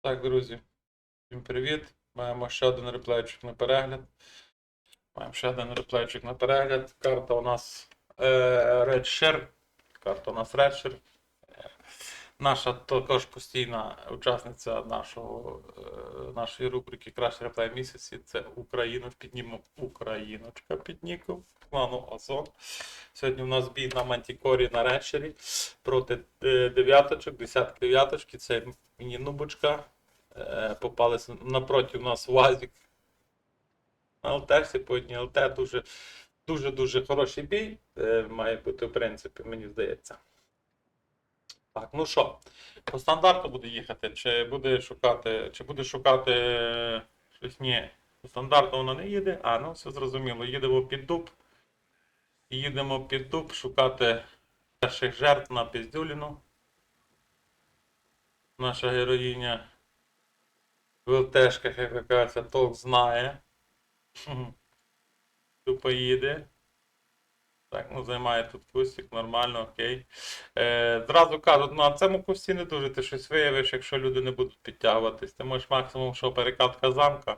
Так, друзі, всім привіт. Маємо ще один реплейчик на перегляд. Маємо ще один реплейчик на перегляд. Карта у нас е, Redshare. Карта у нас Redshare. Наша також постійна учасниця нашого, е, нашої рубрики Кращий реплей місяці. Це Україна. Піднімемо Україночка під ніком клану Озон. Сьогодні у нас бій на Мантікорі на Redshare проти е, дев'яточок, десятки дев'яточки. Це міні-нубочка. Е, попалися напроти у нас УАЗик. На ЛТшці по одній ЛТ дуже дуже дуже хороший бій. Має бути, в принципі, мені здається. Так, ну що, по стандарту буде їхати, чи буде шукати, чи буде шукати е, щось ні. По стандарту воно не їде. А, ну все зрозуміло. Їдемо під дуб. Їдемо під дуб шукати перших жертв на Піздюліну. Наша героїня в ЛТшках, як кажеться, толк знає. Тупо їде. Так, ну займає тут кустик, нормально, окей. Е, зразу кажу, на цьому кусті не дуже ти щось виявиш, якщо люди не будуть підтягуватись. Ти можеш максимум, що перекатка замка.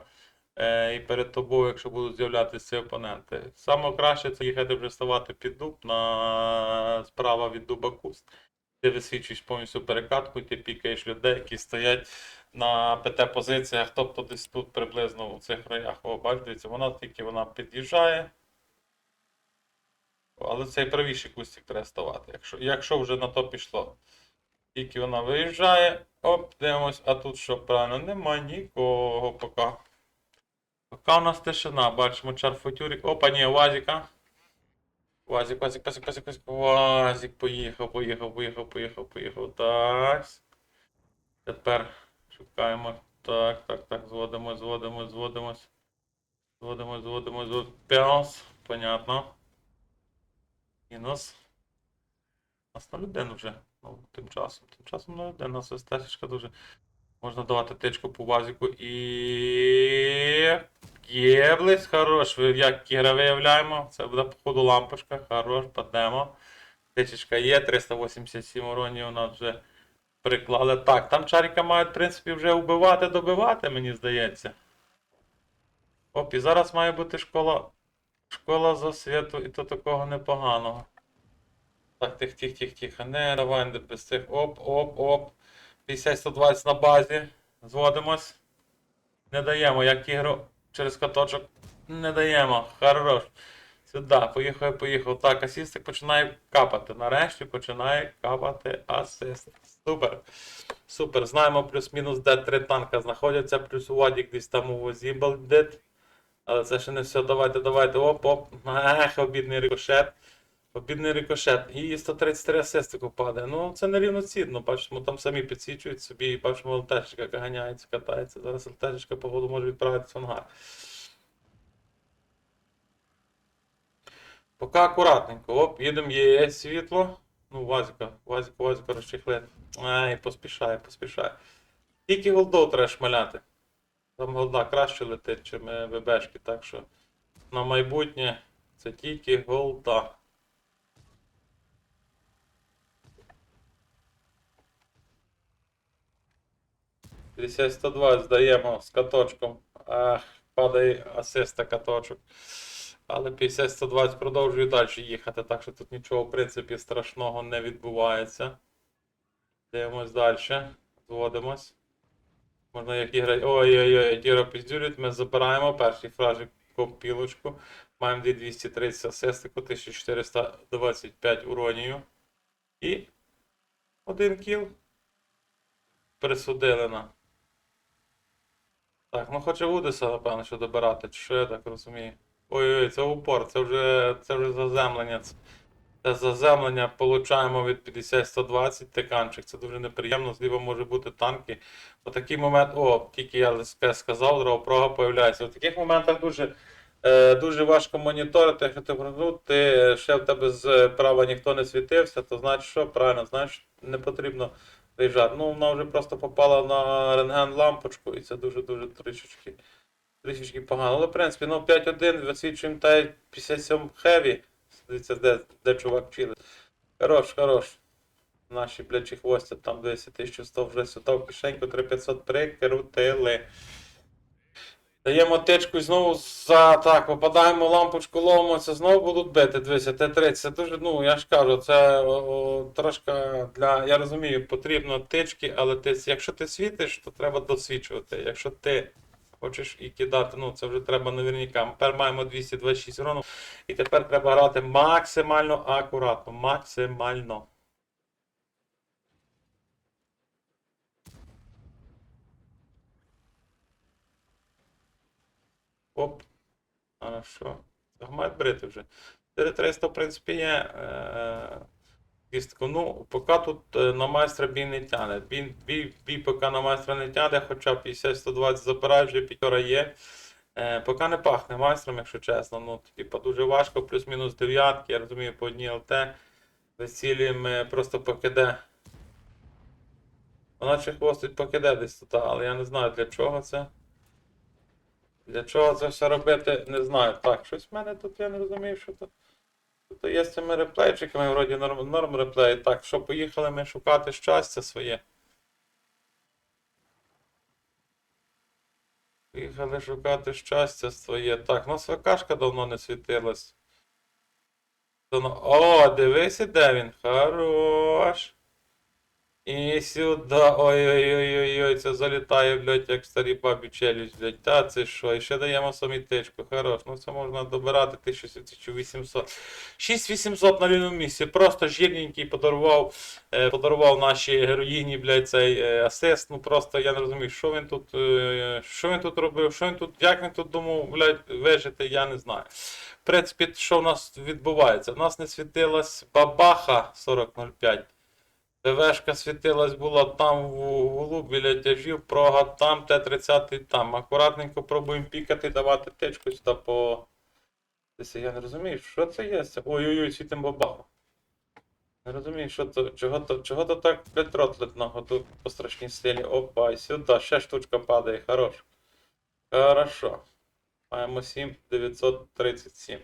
Е, і перед тобою, якщо будуть з'являтися опоненти. Саме краще це їхати вже ставати під дуб на справа від дуба куст. Ти висвічуєш повністю перекатку, ти пікаєш людей, які стоять на ПТ-позиціях, тобто десь тут приблизно у цих краях. О, бачите, вона тільки вона під'їжджає. Але цей правіший кустик треба ставати, якщо, якщо вже на то пішло. Тільки вона виїжджає, оп, дивимось, а тут що правильно, нема нікого поки. Поки у нас тишина, бачимо чарфутюрик. Опа, ні, Вазіка. Вазик, Вазик, Вазик, Вазик, Вазик, Вазик, поїхав, поїхав, поїхав, поїхав, поїхав. Так. Тепер шукаємо. Так, так, так, зводимо, зводимо, зводимось. Зводимо, зводимо, зводимо. Пяс, понятно. Мінус. У нас на людину вже. Ну, тим часом. Тим часом на людину. Нас ось дуже. Можна давати тичку по базіку і. Єблись, хорош. Як кіра виявляємо. Це буде походу лампочка. Хорош, падемо. Тичечка є, 387 уронів у нас вже приклали. Так, там чаріка мають, в принципі, вже вбивати, добивати, мені здається. Оп, і зараз має бути школа. Школа засвіту, і то такого непоганого. Так, тих, тих, тих, тихо. Не, давай не без цих. Оп, оп, оп. 50-120 на базі. Зводимось. Не даємо, як ігру через каточок. Не даємо. Хорош. Сюди, поїхав, поїхав. Так, асістик починає капати. Нарешті починає капати асист. Супер. Супер. Знаємо плюс-мінус, де три танка знаходяться, плюс Вадік десь там у возі. Але це ще не все. Давайте, давайте. Оп, оп. Ех, обідний рикошет. Обідний рикошет. І 133 асистику падає. Ну, це нерівноцінно. Бачимо, там самі підсвічують собі і бачимо ЛТшка, яка ганяється, катається. Зараз ЛТшка, походу, може відправитися в ангар. Поки акуратненько. Оп, їдемо, є світло. Ну, Вазіка, Вазіка, Вазіка розчехли. Ай, поспішає, поспішає. Тільки голдов треба шмаляти. Там голда краще летить, чим ВБшки, так що на майбутнє це тільки голда. Десять 120 здаємо з каточком. Ах, падає асиста каточок. Але 50-120 продовжує далі їхати, так що тут нічого, в принципі, страшного не відбувається. Дивимось далі. Зводимось. Можна як іграти. Ой-ой-ой, Діра піздюлють, ми забираємо перший фражик компілочку. Маємо 230 асистику, 1425 уронію. І один кіл. Присудили на. Так, ну хоче Вудеса, напевно, що добирати, чи що я так розумію. Ой-ой, це упор, це вже, це вже заземлення. Заземлення получаємо від 50-120 тиканчик. Це дуже неприємно, зліва може бути танки. У такий момент, о, тільки я сказав, дрова появляється. У таких моментах дуже, е, дуже важко моніторити. Якщо ти ну, ти ще в тебе з права ніхто не світився, то значить що? Правильно, значить не потрібно виїжджати. Ну, вона вже просто попала на рентген лампочку, і це дуже-дуже трішечки. Трішечки погано. Але, в принципі, ну 5-1 висвічуємо та 57 хеві. Дивіться, де, де чувак вчили. Хорош, хорош. Наші блячі хвостя там 10 1100 вже сюди в кишеньку 3500 прикрутили. Даємо тичку і знову за так, попадаємо в лампочку, ловимося, знову будуть бити. Дивися, Т-30. Це дуже, ну я ж кажу, це о, трошки для. Я розумію, потрібно тички, але ти, якщо ти світиш, то треба досвідчувати. Якщо ти хочеш і кидати, ну це вже треба наверняка. Тепер маємо 226 урону. І тепер треба грати максимально акуратно. Максимально. Оп. Хорошо. Мають брити вже. 4300, в принципі, є. Е, кістку. Ну, поки тут е, на майстра бій не тяне. Бій, бій, бій поки на майстра не тяне, хоча 50-120 забирають, вже п'ятера є. Е, поки не пахне майстром, якщо чесно. Ну, типа, дуже важко, плюс-мінус дев'ятки, я розумію, по одній ЛТ. Вицілюємо просто покиде. Вона чи хвостить покиде десь тут, але я не знаю для чого це. Для чого це все робити, не знаю. Так, щось в мене тут я не розумію, що тут. Тут є з цими реплейчиками, вроді норм, норм реплей. Так, що поїхали ми шукати щастя своє. Поїхали шукати щастя своє. Так, ну СВКшка давно не світилась. О, дивися, де він. Хорош. І сюди. Ой-ой-ой-ой, це залітає, блядь, як старі бабі челюсть, блядь. Та це що? І ще даємо самі тичку. Хорош. Ну це можна добирати 1800. 6800 на рівному місці. Просто жирненький подарував, е, подарував нашій героїні, блядь, цей е, асист. Ну просто я не розумію, що він тут, е, що він тут робив, що він тут, як він тут думав, блядь, вижити, я не знаю. В принципі, що в нас відбувається? У нас не світилась бабаха 4005. ТВшка світилась була там в углу біля тяжів, прога там, Т-30 там. Акуратненько пробуємо пікати, давати течку сюди по. Я не розумію, що це є? Ой-ой-ой, світим бабаху. Не розумію, що то, чого то, чого то так ротлет нахуй тут по страшній силі. Опа, і сюди, ще штучка падає, хорош. Хорошо. Маємо 7937.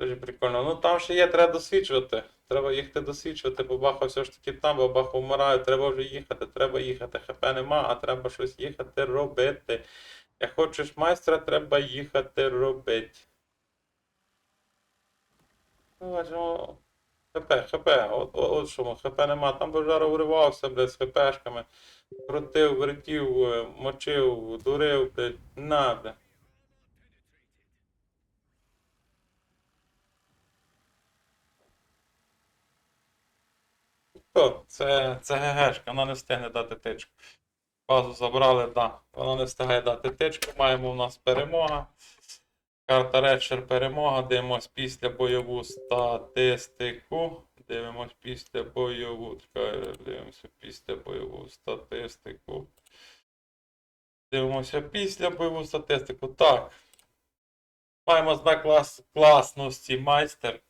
Дуже прикольно. Ну там ще є, треба досвідчувати. Треба їхати досвідчувати, бо баха все ж таки там, бо баха вмирає, треба вже їхати, треба їхати. ХП нема, а треба щось їхати робити. Як хочеш майстра, треба їхати робити. Ну, бачимо. ХП, ХП, от, от, от що, ХП нема. Там божара уривався, блядь, з ХПшками. Крутив, вертів, е, мочив, дурив, блядь, на, блядь. О, це, це ГГшка, вона не встигне дати тичку. Базу забрали, да. Вона не встигає дати тичку. Маємо в нас перемога. Карта Редшер перемога. Дивимось після бойову статистику. Дивимось після бойову. Дивимося після бойову статистику. Дивимося після бойову статистику. Так. Маємо знак клас, класності майстер.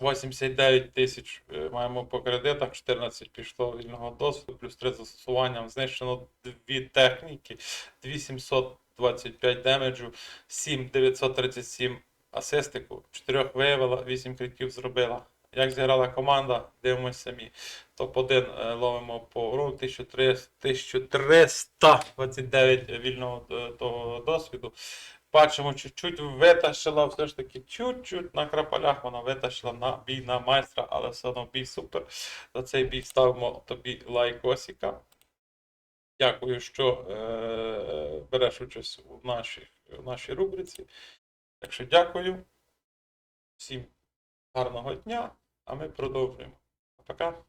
89 тисяч е, маємо по кредитах, 14 пішло вільного досвіду, плюс 3 застосуванням. Знищено дві техніки, 2725 демеджу, 7937 асистику, 4 виявила, 8 криків зробила. Як зіграла команда, дивимося самі. Топ-1 е, ловимо по 1300 1329 вільного е, того досвіду. Бачимо, чуть-чуть витащила, все ж таки, чуть-чуть на крапалях вона витащила на бій на майстра, але все одно бій супер. За цей бій ставимо тобі лайкосика. Дякую, що е, береш участь у нашій, у нашій рубриці. Так що дякую. Всім гарного дня, а ми продовжуємо. Пока.